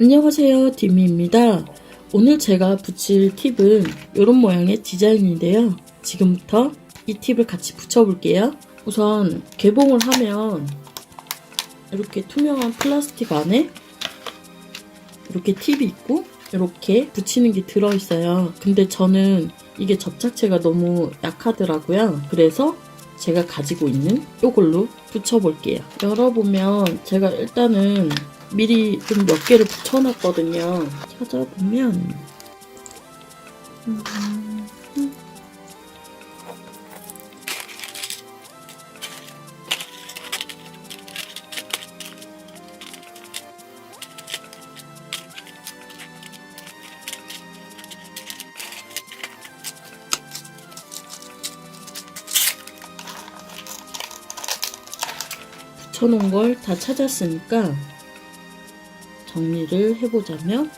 안녕하세요 디미입니다. 오늘 제가 붙일 팁은 이런 모양의 디자인인데요. 지금부터 이 팁을 같이 붙여볼게요. 우선 개봉을 하면 이렇게 투명한 플라스틱 안에 이렇게 팁이 있고 이렇게 붙이는 게 들어있어요. 근데 저는 이게 접착체가 너무 약하더라고요. 그래서 제가 가지고 있는 이걸로 붙여볼게요. 열어보면 제가 일단은 미리 좀 몇 개를 붙여놨거든요. 찾아보면 음, 붙여놓은 걸 다 찾았으니까 정리를 해보자면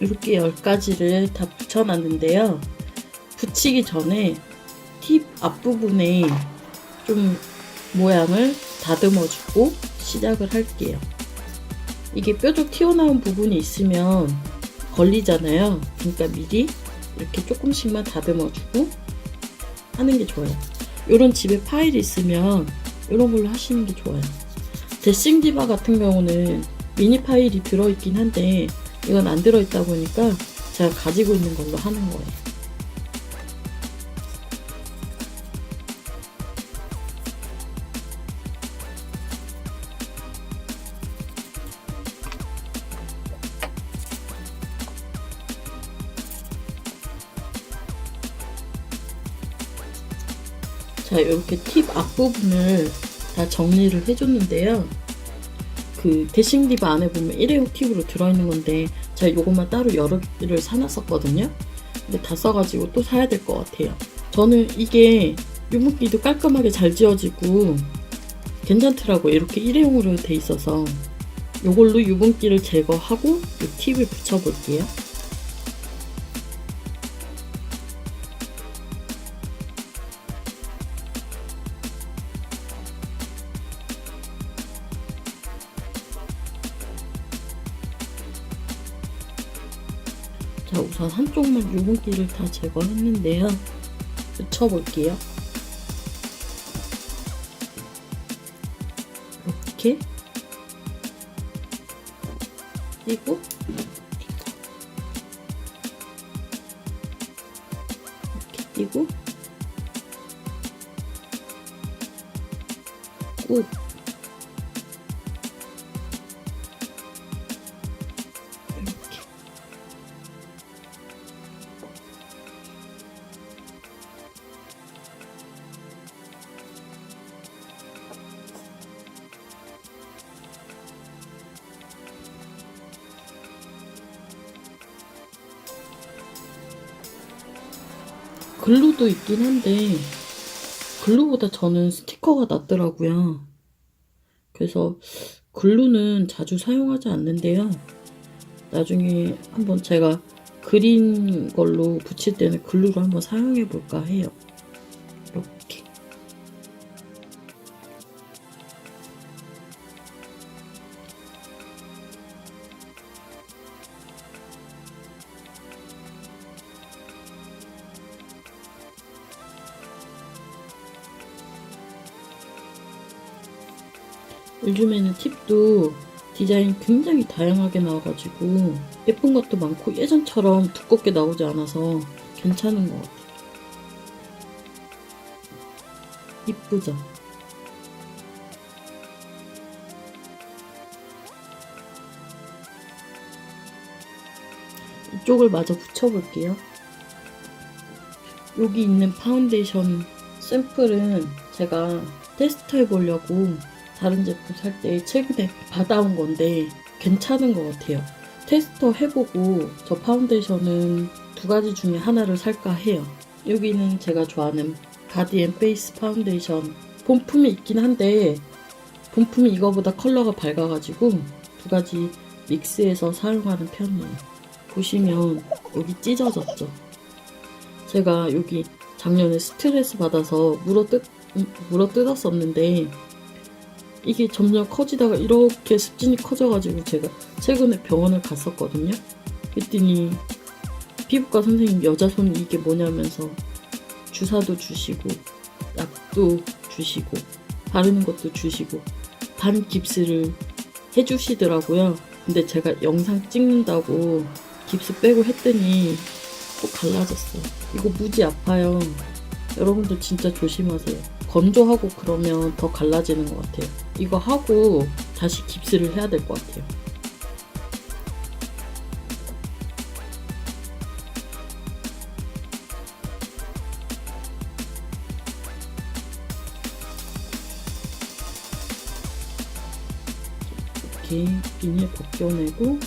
이렇게 10가지를 다 붙여놨는데요. 붙이기 전에 팁 앞부분에 좀 모양을 다듬어주고 시작을 할게요. 이게 뾰족 튀어나온 부분이 있으면 걸리잖아요. 그러니까 미리 이렇게 조금씩만 다듬어주고 하는 게 좋아요. 이런 집에 파일이 있으면 이런 걸로 하시는 게 좋아요. 데싱 디바 같은 경우는 미니 파일이 들어있긴 한데 이건 안 들어있다 보니까 제가 가지고 있는 걸로 하는 거예요. 자, 이렇게 팁 앞부분을 다 정리를 해줬는데요. 그 데싱 디바 안에 보면 일회용 팁으로 들어있는 건데 제가 요것만 따로 여러 개를 사놨었거든요. 근데 다 써가지고 또 사야 될 것 같아요. 저는 이게 유분기도 깔끔하게 잘 지워지고 괜찮더라고 요 이렇게 일회용으로 돼 있어서 요걸로 유분기를 제거하고 이 팁을 붙여볼게요. 자, 우선 한쪽만 유분기를 다 제거했는데요. 붙여볼게요. 이렇게 띄고 이렇게 띄고 꾹 글루도 있긴 한데 글루보다 저는 스티커가 낫더라고요. 그래서 글루는 자주 사용하지 않는데요. 나중에 한번 제가 그린 걸로 붙일 때는 글루를 한번 사용해 볼까 해요. 요즘에는 팁도 디자인 굉장히 다양하게 나와가지고 예쁜 것도 많고 예전처럼 두껍게 나오지 않아서 괜찮은 것 같아요. 이쁘죠? 이쪽을 마저 붙여볼게요. 여기 있는 파운데이션 샘플은 제가 테스트 해보려고 다른 제품 살 때 최근에 받아온 건데 괜찮은 것 같아요. 테스터 해보고 저 파운데이션은 두 가지 중에 하나를 살까 해요. 여기는 제가 좋아하는 가디앤 페이스 파운데이션 본품이 있긴 한데 본품이 이거보다 컬러가 밝아가지고 두 가지 믹스해서 사용하는 편이에요. 보시면 여기 찢어졌죠. 제가 여기 작년에 스트레스 받아서 물어 뜯 음, 물어 뜯었었는데 이게 점점 커지다가 이렇게 습진이 커져가지고 제가 최근에 병원을 갔었거든요. 그랬더니 피부과 선생님 여자 손이 이게 뭐냐면서 주사도 주시고 약도 주시고 바르는 것도 주시고 반 깁스를 해주시더라고요. 근데 제가 영상 찍는다고 깁스 빼고 했더니 또 갈라졌어요. 이거 무지 아파요. 여러분들 진짜 조심하세요. 건조하고 그러면 더 갈라지는 것 같아요. 이거 하고 다시 깁스를 해야 될 것 같아요. 이렇게 비닐 벗겨내고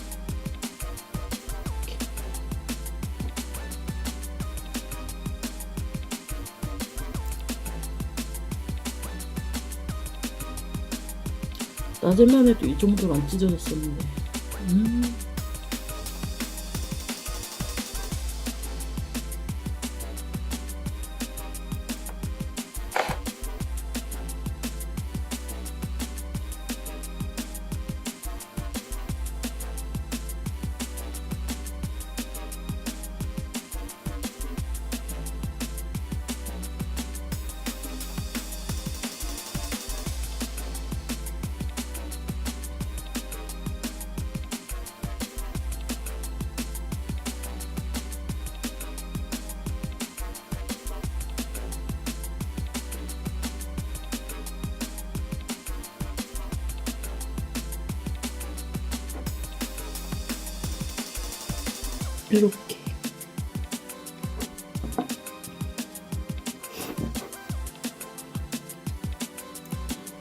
낮에만 해도 이 정도로 안 찢어졌었는데 음. 이렇게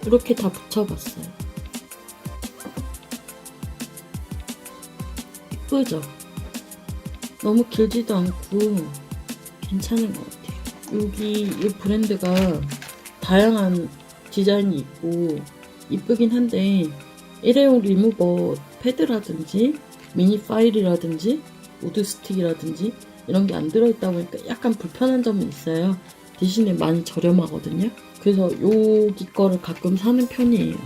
이렇게 다 붙여봤어요. 이쁘죠? 너무 길지도 않고 괜찮은 것 같아요. 여기 이 브랜드가 다양한 디자인이 있고 이쁘긴 한데 일회용 리무버 패드라든지 미니 파일이라든지 우드 스틱이라든지 이런 게 안 들어있다 보니까 약간 불편한 점은 있어요. 대신에 많이 저렴하거든요. 그래서 여기 거를 가끔 사는 편이에요.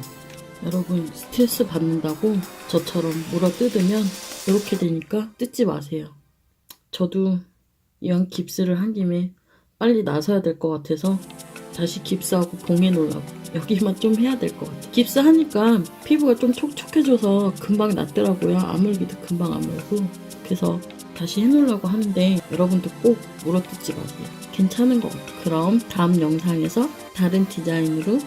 여러분 스트레스 받는다고 저처럼 물어 뜯으면 이렇게 되니까 뜯지 마세요. 저도 이왕 깁스를 한 김에 빨리 나서야 될 것 같아서 다시 깁스하고 봉해 놓으려고 여기만 좀 해야 될 것 같아요. 깁스 하니까 피부가 좀 촉촉해져서 금방 낫더라고요. 아물기도 금방 아물고 그래서 다시 해놓으려고 하는데 여러분도 꼭 물어뜯지 마세요. 괜찮은 것 같아요. 그럼 다음 영상에서 다른 디자인으로